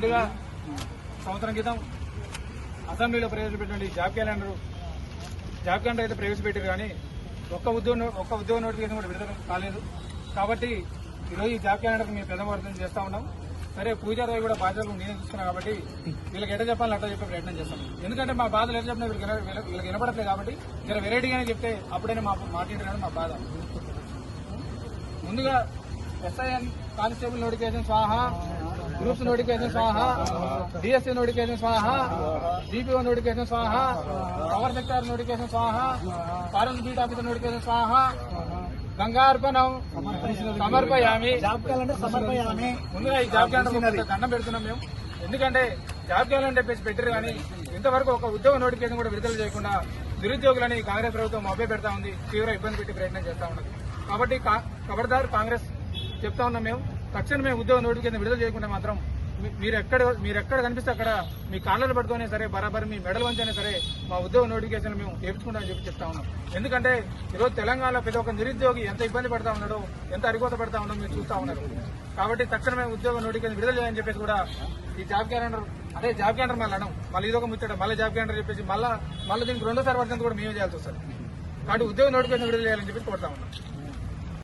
ముందుగా సంవత్సరం క్రితం అసెంబ్లీలో ప్రవేశపెట్టిన జాబ్ క్యాలెండర్ జాబ్ క్యాలెండర్ అయితే ప్రవేశపెట్టారు కానీ ఒక్క ఉద్యోగ ఒక్క ఉద్యోగ నోటిఫికేషన్ కూడా విడుదల కాలేదు. కాబట్టి ఈరోజు ఈ జాబ్ క్యాలెండర్ మేము ప్రథమ చేస్తా ఉన్నాం. సరే పూజారావు కూడా బాధ్యతలు నేను చూస్తున్నా కాబట్టి వీళ్ళకి ఎట చెప్పాలని అట్లా చెప్పే ప్రయత్నం చేస్తాం. ఎందుకంటే మా బాధలు ఎట్లా చెప్పినా వీళ్ళకి వీళ్ళకి వినపడట్లేదు కాబట్టి జర వెరైటీగానే చెప్తే అప్పుడైనా మా మాట్లాడారు మా బాధ. ముందుగా S I and constable notification స్వాహా. గ్రూప్స్ నోటిఫికేషన్ స్వాహ డిఎస్సీ నోటిఫికేషన్ స్వాహ డిపిఓ నోటిఫికేషన్ స్వాహ పవర్ సెక్టార్ నోటిఫికేషన్ స్వాహ ఫారెన్ బీట్ ఆఫీసర్ నోటిఫికేషన్ స్వాహ గంగార్పణం సమర్పయామి జాబ్ క్యాలెండర్ సమర్పయామి. ముందుగా ఈ జాబ్ క్యాలెండర్ దండం పెడుతున్నాం మేము. ఎందుకంటే జాబ్ క్యాలెండర్ చెప్పేసి పెట్టారు కానీ ఇంతవరకు ఒక ఉద్యోగ నోటిఫికేషన్ కూడా విడుదల చేయకుండా నిరుద్యోగులని కాంగ్రెస్ ప్రభుత్వం మభ్య పెడతా ఉంది. తీవ్ర ఇబ్బంది పెట్టి ప్రయత్నం చేస్తా ఉన్నది. కాబట్టి కా- ఖబర్దార్ కాంగ్రెస్ చెప్తా ఉన్నాం మేము. తక్షణమే ఉద్యోగ కింద విడుదల చేయకుండా మాత్రం మీరు ఎక్కడ మీరు ఎక్కడ కనిపిస్తే అక్కడ మీ కాళ్ళను పట్టుకునే సరే బరాబర్ మీ మెడల్ వంచైనా సరే మా ఉద్యోగ నోటిఫికేషన్ మేము చేపించుకుంటామని చెప్పి చెప్తా ఉన్నాం. ఎందుకంటే ఈరోజు తెలంగాణలో ప్రతి ఒక్క నిరుద్యోగి ఎంత ఇబ్బంది పడతా ఉన్నాడో ఎంత అరికోత పడతా ఉన్నాడో మీరు చూస్తా ఉన్నారు. కాబట్టి తక్షణమే ఉద్యోగ నోటిఫికేషన్ విడుదల చేయని చెప్పేసి కూడా ఈ జాబ్ క్యాలెండర్ అదే జాబ్ క్యాలెండర్ మళ్ళీ అనం మళ్ళీ ఇదొక ముచ్చట. మళ్ళీ జాబ్ క్యాలెండర్ చెప్పేసి మళ్ళీ మళ్ళీ దీనికి రెండోసారి వర్షం కూడా మేమే చేయాల్సి వస్తుంది. కాబట్టి ఉద్యోగ నోటిఫికేషన్ విడుదల చేయాలని చెప్పి కోరుతా ఉన్నాం.